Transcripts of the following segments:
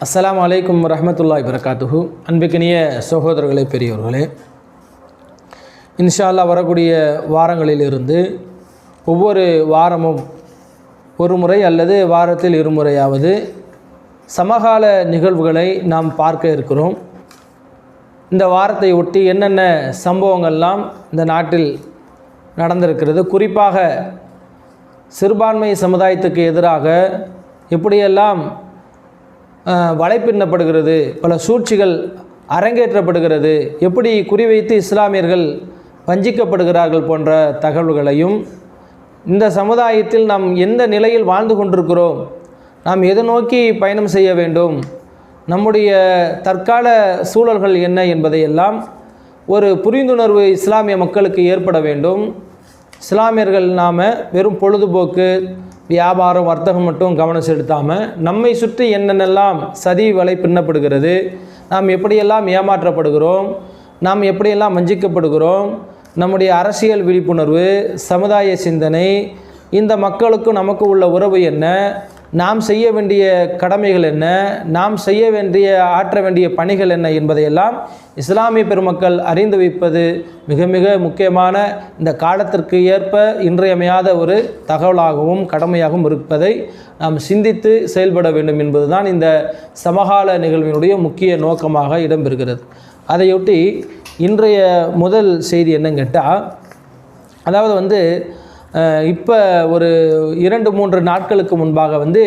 அஸ்லாம் வலைக்கம் ரஹமத்துல்லாய் வரகாத்துஹு அன்பிக்கினிய சகோதரர்களே பெரியவர்களே இன்ஷால்லா வரக்கூடிய வாரங்களிலிருந்து ஒவ்வொரு வாரமும் ஒரு முறை அல்லது வாரத்தில் இருமுறையாவது சமகால நிகழ்வுகளை நாம் பார்க்க இருக்கிறோம். இந்த வாரத்தை ஒட்டி என்னென்ன சம்பவங்கள்லாம் இந்த நாட்டில் நடந்திருக்கிறது குறிப்பாக சிறுபான்மை சமுதாயத்துக்கு எதிராக எப்படியெல்லாம் வலைப்பின்னப்படுகிறது பல சூழ்ச்சிகள் அரங்கேற்றப்படுகிறது. எப்படி குறிவைத்து இஸ்லாமியர்கள் வஞ்சிக்கப்படுகிறார்கள் போன்ற தகவல்களையும் இந்த சமுதாயத்தில் நாம் எந்த நிலையில் வாழ்ந்து கொண்டிருக்கிறோம் நாம் எதை நோக்கி பயணம் செய்ய வேண்டும் நம்முடைய தற்கால சூழல்கள் என்ன என்பதையெல்லாம் ஒரு புரிந்துணர்வு இஸ்லாமிய மக்களுக்கு ஏற்பட வேண்டும். இஸ்லாமியர்கள் நாம் வெறும் பொழுதுபோக்கு வியாபாரம் வர்த்தகம் மட்டும் கவனம் செலுத்தாமல் நம்மை சுற்றி என்னென்னலாம் சதி வலை பின்னப்படுகிறது நாம் எப்படியெல்லாம் ஏமாற்றப்படுகிறோம் நாம் எப்படியெல்லாம் வஞ்சிக்கப்படுகிறோம் நம்முடைய அரசியல் விழிப்புணர்வு சமுதாய சிந்தனை இந்த மக்களுக்கும் நமக்கு உள்ள உறவு என்ன நாம் செய்ய வேண்டிய கடமைகள் என்ன? நாம் செய்ய வேண்டிய ஆற்ற வேண்டிய பணிகள் என்ன என்பதையெல்லாம் இஸ்லாமிய பெருமக்கள் அறிந்து வைப்பது மிக மிக முக்கியமான இந்த காலத்திற்கு ஏற்ப இன்றியமையாத ஒரு தகவலாகவும் கடமையாகவும் இருப்பதை நாம் சிந்தித்து செயல்பட வேண்டும் என்பதுதான் இந்த சமகால நிகழ்வினுடைய முக்கிய நோக்கமாக இடம்பெறுகிறது. அதையொட்டி இன்றைய முதல் செய்தி என்னன்னு கேட்டால் அதாவது வந்து இப்போ ஒரு இரண்டு மூன்று நாட்களுக்கு முன்பாக வந்து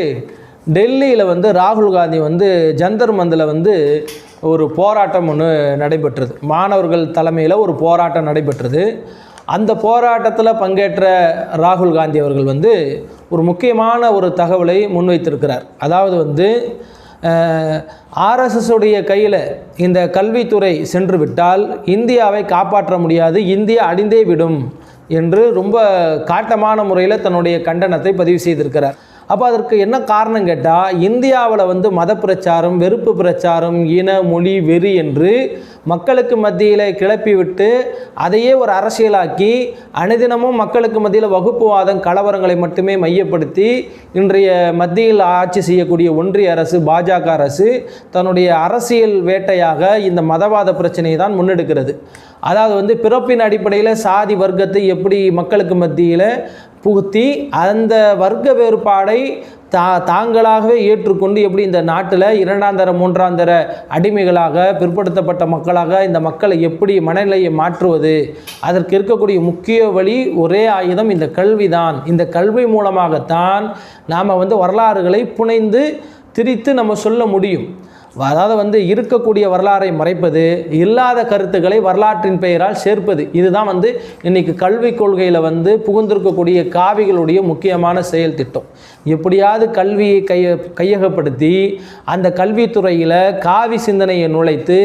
டெல்லியில் வந்து ராகுல் காந்தி வந்து ஜந்தர் மந்தில் வந்து ஒரு போராட்டம் ஒன்று நடைபெற்றது. மாணவர்கள் தலைமையில் ஒரு போராட்டம் நடைபெற்றது. அந்த போராட்டத்தில் பங்கேற்ற ராகுல் காந்தி அவர்கள் வந்து ஒரு முக்கியமான ஒரு தகவலை முன்வைத்திருக்கிறார். அதாவது வந்து ஆர்எஸ்எஸுடைய கையில் இந்த கல்வித்துறை சென்று விட்டால் இந்தியாவை காப்பாற்ற முடியாது இந்தியா அழிந்தே விடும். என்று ரொம்ப காட்டமான முறையில் தன்னுடைய கண்டனத்தை பதிவு செய்திருக்கிறார். அப்போ அதற்கு என்ன காரணம் கேட்டால் இந்தியாவில் வந்து மத பிரச்சாரம் வெறுப்பு பிரச்சாரம் இன மொழி வெறி என்று மக்களுக்கு மத்தியில் கிளப்பிவிட்டு அதையே ஒரு அரசியலாக்கி அனுதினமும் மக்களுக்கு மத்தியில் வகுப்புவாதம் கலவரங்களை மட்டுமே மையப்படுத்தி இன்றைய மத்தியில் ஆட்சி செய்யக்கூடிய ஒன்றிய அரசு பாஜக அரசு தன்னுடைய அரசியல் வேட்டையாக இந்த மதவாத பிரச்சனையை தான் முன்னெடுக்கிறது. அதாவது வந்து பிறப்பின் அடிப்படையில் சாதி வர்க்கத்தை எப்படி மக்களுக்கு மத்தியில் புகுத்தி அந்த வர்க்க வேறுபாடை தா தாங்களாகவே ஏற்றுக்கொண்டு எப்படி இந்த நாட்டில் இரண்டாம் தர மூன்றாம் தர அடிமைகளாக பிற்படுத்தப்பட்ட மக்களாக இந்த மக்களை எப்படி மனநிலையை மாற்றுவது? அதற்கு இருக்கக்கூடிய முக்கிய வழி ஒரே ஆயுதம் இந்த கல்வி தான் இந்த கல்வி மூலமாகத்தான் நாம் வந்து வரலாறுகளை புனைந்து திரித்து நம்ம சொல்ல முடியும். அதாவது வந்து இருக்கக்கூடிய வரலாறை மறைப்பது இல்லாத கருத்துக்களை வரலாற்றின் பெயரால் சேர்ப்பது. இதுதான் வந்து இன்னைக்கு கல்விக் கொள்கையில் வந்து புகுந்திருக்கக்கூடிய காவிகளுடைய முக்கியமான செயல் திட்டம். எப்படியாவது கல்வியை கைய கையகப்படுத்தி அந்த கல்வித்துறையில் காவி சிந்தனையை நுழைத்து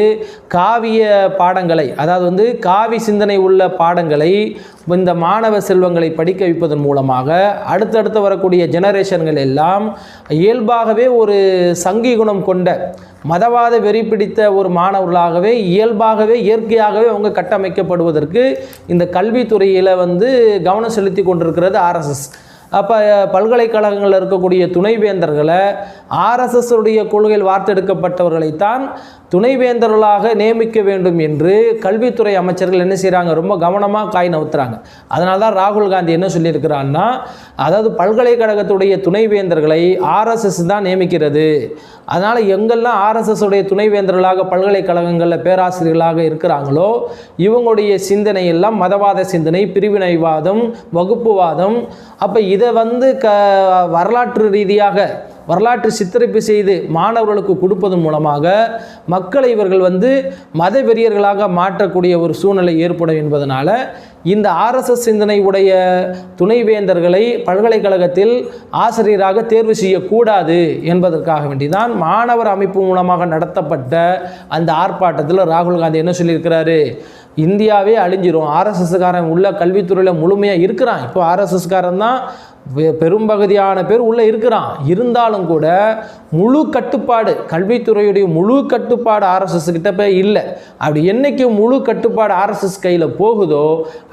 காவிய பாடங்களை அதாவது வந்து காவி சிந்தனை உள்ள பாடங்களை இந்த மாணவ செல்வங்களை படிக்க வைப்பதன் மூலமாக அடுத்தடுத்து வரக்கூடிய ஜெனரேஷன்கள் எல்லாம் இயல்பாகவே ஒரு சங்கி குணம் கொண்ட மதவாத வெறி பிடித்த ஒரு மாணவர்களாகவே இயல்பாகவே இயற்கையாகவே அவங்க கட்டமைக்கப்படுவதற்கு இந்த கல்வித்துறையில் வந்து கவனம் செலுத்தி கொண்டிருக்கிறது ஆர்எஸ்எஸ் அப்போ பல்கலைக்கழகங்களில் இருக்கக்கூடிய துணைவேந்தர்களை ஆர்எஸ்எஸ்ஸுடைய கொள்கையில் வார்த்தெடுக்கப்பட்டவர்களைத்தான் துணைவேந்தர்களாக நியமிக்க வேண்டும் என்று கல்வித்துறை அமைச்சர்கள் என்ன செய்கிறாங்க ரொம்ப கவனமாக காய் நவுத்துறாங்க. அதனால தான் ராகுல் காந்தி என்ன சொல்லியிருக்கிறான்னா அதாவது பல்கலைக்கழகத்துடைய துணைவேந்தர்களை ஆர்எஸ்எஸ் தான் நியமிக்கிறது. அதனால் எங்கெல்லாம் ஆர்எஸ்எஸ் உடைய துணைவேந்தர்களாக பல்கலைக்கழகங்களில் பேராசிரியர்களாக இருக்கிறாங்களோ இவங்களுடைய சிந்தனை எல்லாம் மதவாத சிந்தனை பிரிவினைவாதம் வகுப்புவாதம். அப்போ இதை வந்து க வரலாற்று ரீதியாக வரலாற்று சித்தரிப்பு செய்து மாணவர்களுக்கு கொடுப்பதன் மூலமாக மக்களை இவர்கள் வந்து மத வெறியர்களாக மாற்றக்கூடிய ஒரு சூழ்நிலை ஏற்படும் என்பதனால் இந்த ஆர்எஸ்எஸ் சிந்தனை உடைய துணைவேந்தர்களை பல்கலைக்கழகத்தில் ஆசிரியராக தேர்வு செய்யக்கூடாது என்பதற்காக வேண்டிதான் மாணவர் அமைப்பு மூலமாக நடத்தப்பட்ட அந்த ஆர்ப்பாட்டத்தில் ராகுல் காந்தி என்ன சொல்லியிருக்கிறாரு? இந்தியாவே அழிஞ்சிரும். ஆர்எஸ்எஸ்காரன் உள்ள கல்வித்துறையில் முழுமையாக இருக்கிறான். இப்போ ஆர்எஸ்எஸ்காரன் தான் பெரும்பகுதியான பேர் உள்ளே இருக்கிறான். இருந்தாலும் கூட முழு கட்டுப்பாடு கல்வித்துறையுடைய முழு கட்டுப்பாடு ஆர்எஸ்எஸ் கிட்ட போய் இல்லை. அப்படி என்றைக்கு முழு கட்டுப்பாடு ஆர்எஸ்எஸ் கையில் போகுதோ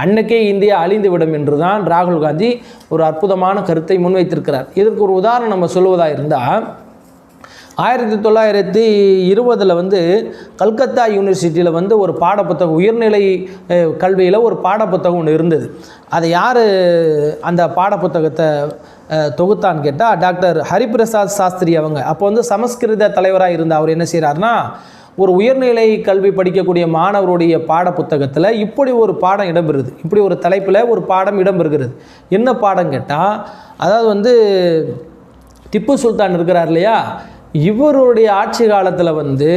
அன்னைக்கே இந்தியா அழிந்து விடும் என்று தான் ராகுல் காந்தி ஒரு அற்புதமான கருத்தை முன்வைத்திருக்கிறார். இதற்கு ஒரு உதாரணம் நம்ம சொல்வதாக இருந்தால் ஆயிரத்தி தொள்ளாயிரத்தி இருபதில் வந்து கல்கத்தா யூனிவர்சிட்டியில் வந்து ஒரு பாடப்புத்தகம் உயர்நிலை கல்வியில் ஒரு பாடப்புத்தகம் ஒன்று இருந்தது. அதை யார் அந்த பாடப்புத்தகத்தை தொகுத்தான்னு கேட்டால் டாக்டர் ஹரிபிரசாத் சாஸ்திரி அவங்க. அப்போ வந்து சமஸ்கிருத தலைவராக இருந்த அவர் என்ன செய்கிறாருன்னா ஒரு உயர்நிலை கல்வி படிக்கக்கூடிய மாணவருடைய பாடப்புத்தகத்தில் இப்படி ஒரு பாடம் இடம்பெறுது. இப்படி ஒரு தலைப்பில் ஒரு பாடம் இடம்பெறுகிறது. என்ன பாடம் கேட்டால் அதாவது வந்து திப்பு சுல்தான் இருக்கிறார் இல்லையா? இவருடைய ஆட்சி காலத்தில் வந்து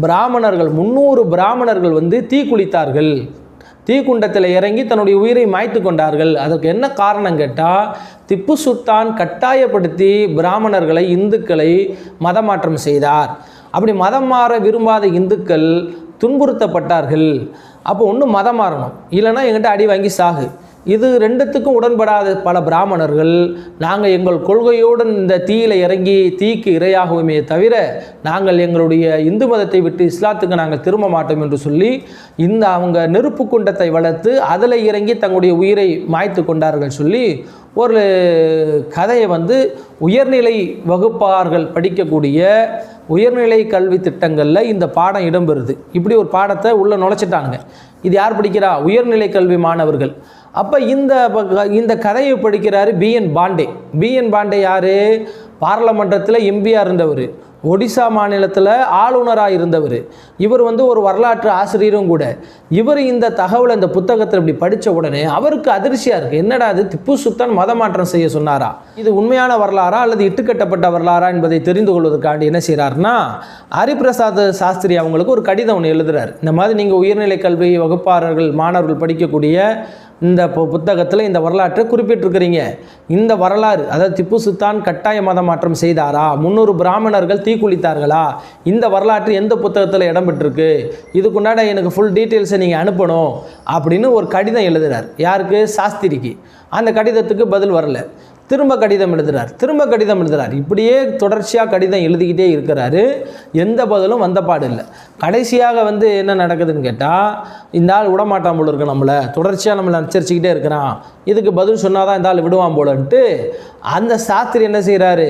பிராமணர்கள் முந்நூறு பிராமணர்கள் வந்து தீக்குளித்தார்கள் தீக்குண்டத்தில் இறங்கி தன்னுடைய உயிரை மாய்த்து கொண்டார்கள். அதற்கு என்ன காரணம் கேட்டால் திப்பு சுல்தான் கட்டாயப்படுத்தி பிராமணர்களை இந்துக்களை மதமாற்றம் செய்தார். அப்படி மதம் மாற விரும்பாத இந்துக்கள் துன்புறுத்தப்பட்டார்கள். அப்போ ஒன்று மதம் மாறணும். இல்லைன்னா எங்கிட்ட அடி வாங்கி சாகு. இது ரெண்டுத்துக்கும் உடன்படாத பல பிராமணர்கள். நாங்கள் எங்கள் கொள்கையோடு இந்த தீயில இறங்கி தீக்கு இரையாகுமே தவிர நாங்கள் எங்களுடைய இந்து மதத்தை விட்டு இஸ்லாத்துக்கு நாங்கள் திரும்ப மாட்டோம் என்று சொல்லி இந்த அவங்க நெருப்பு குண்டத்தை வளர்த்து அதில் இறங்கி தங்களுடைய உயிரை மாய்த்து கொண்டார்கள் சொல்லி ஒரு கதையை வந்து உயர்நிலை வகுப்பார்கள் படிக்கக்கூடிய உயர்நிலை கல்வி திட்டங்களில் இந்த பாடம் இடம்பெறுது. இப்படி ஒரு பாடத்தை உள்ளே நுழைச்சிட்டாங்க இது யார் படிக்கிறா? உயர்நிலை கல்வி மாணவர்கள். அப்போ இந்த ப- இந்த கதையை படிக்கிறார் பிஎன் பாண்டே. பிஎன் பாண்டே யார்? பாராளுமன்றத்தில் எம்பியாக இருந்தவர். ஒடிசா மாநிலத்தில் ஆளுநராக இருந்தவர். இவர் வந்து ஒரு வரலாற்று ஆசிரியரும் கூட. இவர் இந்த தகவலை இந்த புத்தகத்தில் இப்படி படித்த உடனே அவருக்கு அதிர்ச்சியாக இருக்குது என்னடா அது திப்பு சுல்தான் மதமாற்றம் செய்ய சொன்னாரா? இது உண்மையான வரலாறா அல்லது இட்டுக்கட்டப்பட்ட வரலாறா என்பதை தெரிந்து கொள்வதற்காண்டி என்ன செய்கிறாருன்னா ஹரிபிரசாத் சாஸ்திரி அவங்களுக்கு ஒரு கடிதம் ஒன்று எழுதுகிறார் இந்த மாதிரி நீங்கள் உயர்நிலை கல்வி வகுப்பாளர்கள் மாணவர்கள் படிக்கக்கூடிய இந்த பு- புத்தகத்தில் இந்த வரலாற்றை குறிப்பிட்டிருக்கிறீங்க. இந்த வரலாறு அதாவது திப்பு சுல்தான் கட்டாய மத மாற்றம் செய்தாரா? முந்நூறு பிராமணர்கள் தீக்குளித்தார்களா இந்த வரலாற்று எந்த புத்தகத்தில் இடம்பெற்றிருக்கு இதுக்குண்டான எனக்கு ஃபுல் டீட்டெயில்ஸை நீங்கள் அனுப்பணும் அப்படின்னு ஒரு கடிதம் எழுதுகிறார் யாருக்கு? சாஸ்திரிக்கு. அந்த கடிதத்துக்கு பதில் வரல. திரும்ப கடிதம் எழுதுறார். திரும்ப கடிதம் எழுதுறார். இப்படியே தொடர்ச்சியாக கடிதம் எழுதிக்கிட்டே இருக்கிறாரு. எந்த பதிலும் வந்த பாடு இல்லை. கடைசியாக வந்து என்ன நடக்குதுன்னு கேட்டால் இந்த ஆள் விடமாட்டான் போல இருக்கு நம்மளை. தொடர்ச்சியாக நம்மளை அனுசரிச்சுக்கிட்டே இருக்கிறான். இதுக்கு பதில் சொன்னால் தான் இந்த ஆள் விடுவான் போலன்ட்டு அந்த சாஸ்திரி என்ன செய்கிறாரு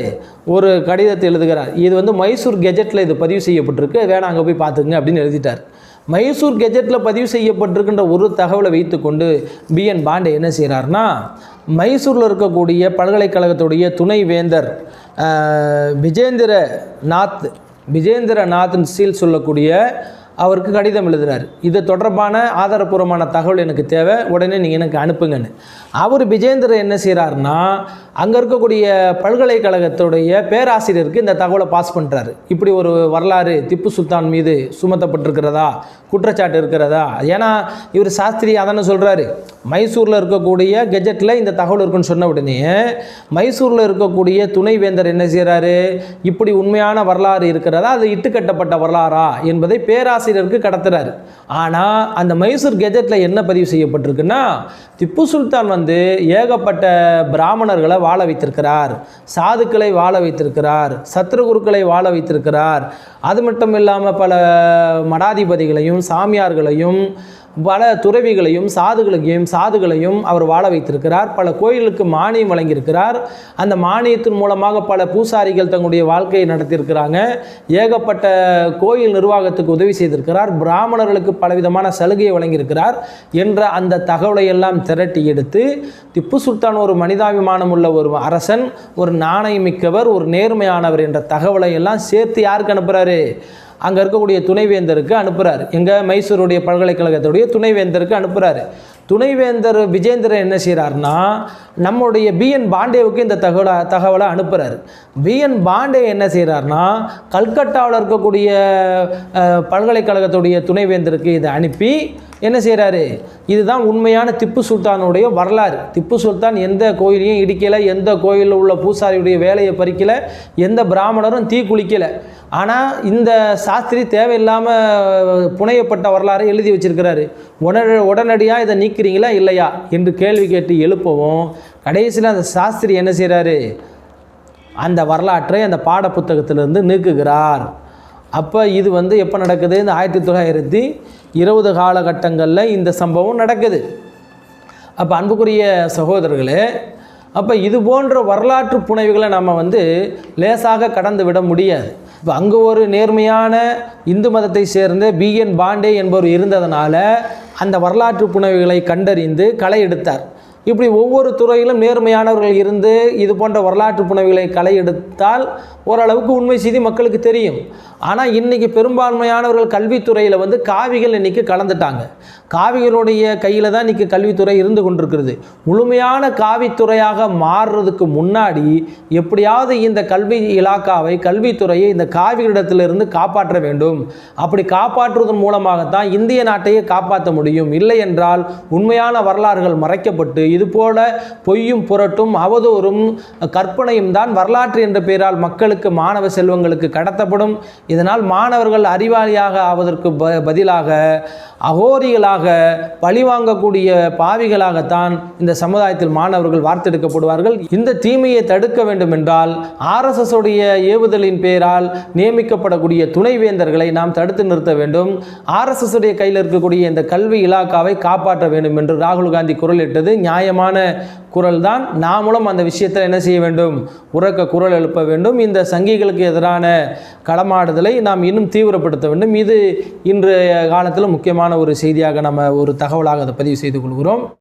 ஒரு கடிதத்தை எழுதுகிறார். இது வந்து மைசூர் கெஜெட்டில் இது பதிவு செய்யப்பட்டிருக்கு. வேணாம் அங்கே போய் பார்த்துக்குங்க அப்படின்னு எழுதிட்டார். மைசூர் கெஜெட்டில் பதிவு செய்யப்பட்டிருக்கின்ற ஒரு தகவலை வைத்துக்கொண்டு பிஎன் பாண்டே என்ன செய்கிறாருன்னா மைசூரில் இருக்கக்கூடிய பல்கலைக்கழகத்துடைய துணைவேந்தர் விஜேந்திர நாத் விஜேந்திர நாத்னு சீல் சொல்லக்கூடிய அவருக்கு கடிதம் எழுதுகிறார் இது தொடர்பான ஆதாரப்பூர்வமான தகவல் எனக்கு தேவை. உடனே நீங்கள் எனக்கு அனுப்புங்கன்னு. அவர் விஜேந்திர என்ன செய்கிறாருன்னா அங்கே இருக்கக்கூடிய பல்கலைக்கழகத்துடைய பேராசிரியருக்கு இந்த தகவலை பாஸ் பண்ணுறாரு இப்படி ஒரு வரலாறு திப்பு சுல்தான் மீது சுமத்தப்பட்டிருக்கிறதா? குற்றச்சாட்டு இருக்கிறதா? ஏன்னா இவர் சாஸ்திரி அதானே சொல்கிறாரு மைசூரில் இருக்கக்கூடிய கெஜெட்டில் இந்த தகவல் இருக்குன்னு சொன்ன உடனே மைசூரில் இருக்கக்கூடிய துணைவேந்தர் என்ன செய்கிறாரு இப்படி உண்மையான வரலாறு இருக்கிறதா? அது இட்டுக்கட்டப்பட்ட வரலாறா? என்பதை பேராசிரியர் பேராசிரியருக்கு கடத்துறாரு. ஆனால் அந்த மைசூர் கெஜெட்டில் என்ன பதிவு செய்யப்பட்டிருக்குன்னா திப்பு சுல்தான் வந்து ஏகப்பட்ட பிராமணர்களை வாழ வைத்திருக்கிறார். சாதுக்களை வாழ வைத்திருக்கிறார். சத்ருகுருக்களை வாழ வைத்திருக்கிறார். அது மட்டும் இல்லாமல் பல மடாதிபதிகளையும் சாமியார்களையும் பல துறவிகளையும் சாதுகளையும் சாதுகளையும் அவர் வாழ வைத்திருக்கிறார். பல கோயிலுக்கு மானியம் வழங்கியிருக்கிறார். அந்த மானியத்தின் மூலமாக பல பூசாரிகள் தங்களுடைய வாழ்க்கையை நடத்தியிருக்கிறாங்க. ஏகப்பட்ட கோயில் நிர்வாகத்துக்கு உதவி செய்திருக்கிறார். பிராமணர்களுக்கு பலவிதமான சலுகையை வழங்கியிருக்கிறார் என்ற அந்த தகவலை எல்லாம் திரட்டி எடுத்து திப்பு சுல்தான் ஒரு மனிதாபிமானம் உள்ள ஒரு அரசன் ஒரு நாணயமிக்கவர் ஒரு நேர்மையானவர் என்ற தகவலை எல்லாம் சேர்த்து யாருக்கு அனுப்புகிறாரு அங்கே இருக்கக்கூடிய துணைவேந்தருக்கு அனுப்புகிறார் எங்கள் மைசூருடைய பல்கலைக்கழகத்துடைய துணைவேந்தருக்கு அனுப்புகிறாரு துணைவேந்தர் விஜேந்திரன் என்ன செய்கிறாருன்னா நம்முடைய பிஎன் பாண்டேவுக்கு இந்த தகவலை தகவலை அனுப்புகிறாரு பிஎன் பாண்டே என்ன செய்கிறாருன்னா கல்கட்டாவில் இருக்கக்கூடிய பல்கலைக்கழகத்துடைய துணைவேந்தருக்கு இதை அனுப்பி என்ன செய்கிறாரு இதுதான் உண்மையான திப்பு சுல்தானுடைய வரலாறு. திப்பு சுல்தான் எந்த கோயிலையும் இடிக்கலை எந்த கோயிலில் உள்ள பூசாரியுடைய வேலையை பறிக்கலை எந்த பிராமணரும் தீ குளிக்கலை. ஆனால் இந்த சாஸ்திரி தேவையில்லாமல் புனையப்பட்ட வரலாறை எழுதி வச்சிருக்கிறாரு. உடனே உடனடியாக இதை நீக்கிறீங்களா இல்லையா என்று கேள்வி கேட்டு எழுப்பவும் கடைசியில் அந்த சாஸ்திரி என்ன செய்கிறாரு அந்த வரலாற்றை அந்த பாடப்புத்தகத்திலிருந்து நீக்குகிறார். அப்போ இது வந்து எப்போ நடக்குது? இந்த ஆயிரத்தி தொள்ளாயிரத்தி இருபது காலகட்டங்களில் இந்த சம்பவம் நடக்குது. அப்போ அன்புக்குரிய சகோதரர்களே அப்போ இது போன்ற வரலாற்று புனைவுகளை நம்ம வந்து லேசாக கடந்து விட முடியாது. இப்போ அங்கே ஒரு நேர்மையான இந்து மதத்தை சேர்ந்த பிஎன் பாண்டே என்பவர் இருந்ததனால அந்த வரலாற்று புனைவுகளை கண்டறிந்து களை எடுத்தார். இப்படி ஒவ்வொரு துறையிலும் நேர்மையானவர்கள் இருந்து இது போன்ற வரலாற்று புனைவுகளை களை எடுத்தால் ஓரளவுக்கு உண்மை செய்தி மக்களுக்கு தெரியும். ஆனால் இன்றைக்கி பெரும்பான்மையானவர்கள் கல்வித்துறையில் வந்து காவிகள் இன்றைக்கி கலந்துட்டாங்க. காவிகளுடைய கையில் தான் இன்றைக்கி கல்வித்துறை இருந்து கொண்டிருக்கிறது. முழுமையான காவித்துறையாக மாறுறதுக்கு முன்னாடி எப்படியாவது இந்த கல்வி இலாக்காவை கல்வித்துறையை இந்த காவிகளிடத்திலிருந்து காப்பாற்ற வேண்டும். அப்படி காப்பாற்றுவதன் மூலமாகத்தான் இந்திய நாட்டையே காப்பாற்ற முடியும். இல்லை என்றால் உண்மையான வரலாறுகள் மறைக்கப்பட்டு இதுபோல பொய்யும் புரட்டும் அவதூறும் கற்பனையும் தான் வரலாற்று என்ற பெயரால் மக்களுக்கு மாணவ செல்வங்களுக்கு கடத்தப்படும். இதனால் மாணவர்கள் அறிவாளியாக ஆவதற்கு ப பதிலாக அகோரிகளாக பழிவாங்கக்கூடிய பாவிகளாகத்தான் இந்த சமுதாயத்தில் மாணவர்கள் வார்த்தெடுக்கப்படுவார்கள். இந்த தீமையை தடுக்க வேண்டும் என்றால் ஆர்எஸ்எஸ் உடைய ஏவுதலின் பெயரால் நியமிக்கப்படக்கூடிய துணைவேந்தர்களை நாம் தடுத்து நிறுத்த வேண்டும். ஆர்எஸ்எஸ் உடைய கையில் இருக்கக்கூடிய இந்த கல்வி இலாக்காவை காப்பாற்ற வேண்டும் என்று ராகுல் காந்தி குரலிட்டது. நியாயமான குரல் தான் நாமளும் அந்த விஷயத்தில் என்ன செய்ய வேண்டும்? உறக்க குரல் எழுப்ப வேண்டும். இந்த சங்கிகளுக்கு எதிரான களமாடுதலை நாம் இன்னும் தீவிரப்படுத்த வேண்டும். இது இன்றைய காலத்தில் முக்கியமான ஒரு செய்தியாக நம்ம ஒரு தகவலாக அதை பதிவு செய்து கொள்கிறோம்.